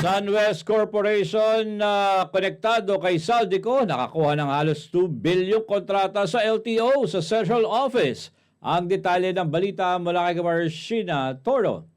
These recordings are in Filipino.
SunWest Corporation na konektado kay Saldico nakakuha ng halos 2 bilyong kontrata sa LTO sa Central Office. Ang detalye ng balita mula kay Marshina Toro.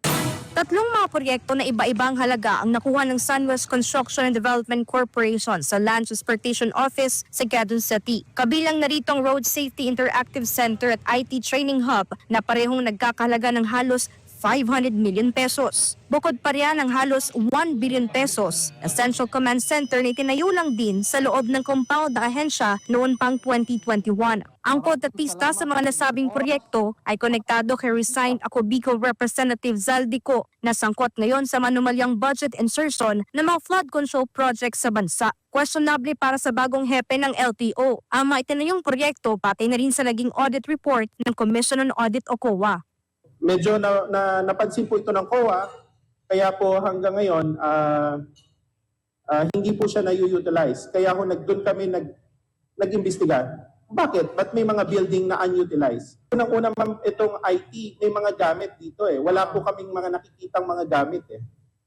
Tatlong mga proyekto na iba-ibang halaga ang nakuha ng SunWest Construction and Development Corporation sa Land Transportation Office sa Quezon City. Kabilang narito ang Road Safety Interactive Center at IT Training Hub na parehong nagkakahalaga ng halos 500 million pesos. Bukod pa riyan ang halos 1 billion pesos na Central Command Center na itinayo lang din sa loob ng compound na ahensya noon pang 2021. Ang kontratista sa mga nasabing proyekto ay konektado kay resigned ako Bicol Representative Zaldico na sangkot ngayon sa manumalyang budget insertion ng mga flood control projects sa bansa. Questionable para sa bagong hepe ng LTO. Ang mga itinayong proyekto pati na rin sa naging audit report ng Commission on Audit o COA. Medyo na, na napansin po ito ng COA, kaya po hanggang ngayon ah, ah, hindi po siya na-utilize. Kaya ho nagdoon kami nag nag-imbestiga. Bakit? Ba't may mga building na unutilized? Unang-una ma'am, itong IT, may mga gamit dito eh. Wala po kaming mga nakikitang mga gamit eh.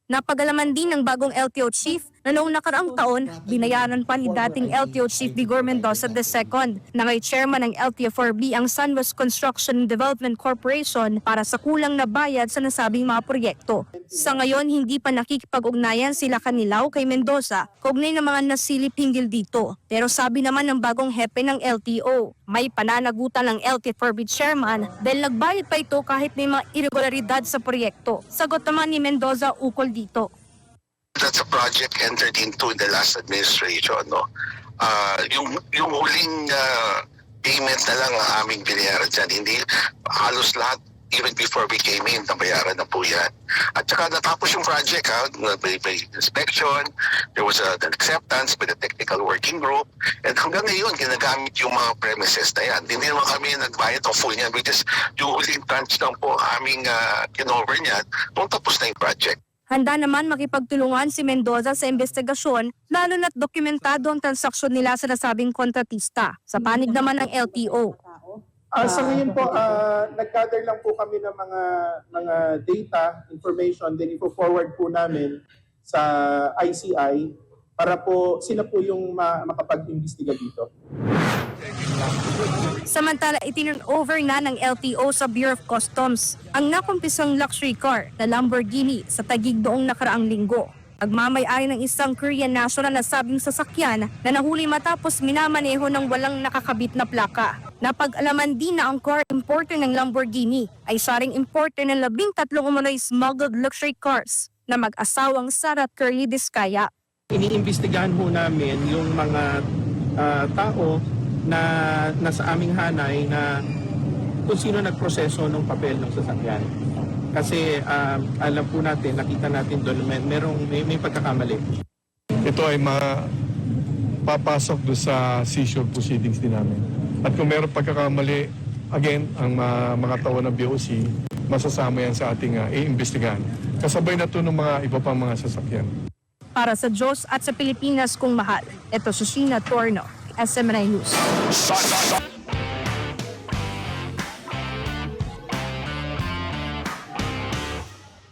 Napagalaman din ng bagong LTO chief na noong nakaraang taon, binayaran pa ni dating LTO Chief Vigor Mendoza II na may chairman ng LTO4B ang Sunwest Construction and Development Corporation para sa kulang na bayad sa nasabing mga proyekto. Sa ngayon, hindi pa nakikipag-ugnayan sila kanilaw kay Mendoza kaugnay ng mga nasilip hinggil dito. Pero sabi naman ng bagong hepe ng LTO, may pananagutan ng LT4B chairman dahil nagbayad pa ito kahit may mga irregularidad sa proyekto. Sagot naman ni Mendoza ukol dito. That's a project entered into in the last administration no? Ah, yung yung huling ah, payment na lang ang aming binayaran dyan. Hindi halos lahat even before we came in nabayaran na po yan. At saka natapos yung project ha? May, may inspection there was a, an acceptance by the technical working group. And hanggang ngayon ginagamit yung mga premises na yan. Hindi naman kami nagbayad ng full yan we just yung huling tranche lang po aming uh, kinover niyan. Nung tapos na yung project Handa naman makipagtulungan si Mendoza sa investigasyon lalo na't dokumentado ang transaksyon nila sa nasabing kontratista. Sa panig naman ng LTO. Ah, sa ngayon po, ah, nag-gather lang po kami ng mga mga data, information, then i-forward po namin sa ICI para po sila po yung ma- makapag-imbestiga dito. Samantala, itinurn over na ng LTO sa Bureau of Customs ang nakumpisang luxury car na Lamborghini sa Tagig noong nakaraang linggo. Agmamay-ari ng isang Korean national na sabing sasakyan na nahuli matapos minamaneho ng walang nakakabit na plaka. Napag-alaman din na ang car importer ng Lamborghini ay saring importer ng labing tatlong umano'y smuggled luxury cars na mag-asawang Sarat Curry Diskaya. iniimbestigahan ho namin yung mga ah, tao na nasa aming hanay na kung sino nagproseso ng papel ng sasakyan. Kasi ah, alam po natin, nakita natin doon, may, merong, may, may pagkakamali. ito ay mapapasok do sa seizure proceedings din namin. At kung meron pagkakamali, again, ang mga, mga tao ng BOC, masasama yan sa ating uh, iimbestigahan. Kasabay na ito ng mga iba pang mga sasakyan. Para sa Diyos at sa Pilipinas kung mahal. Ito si Sheena Torno, SMNA News.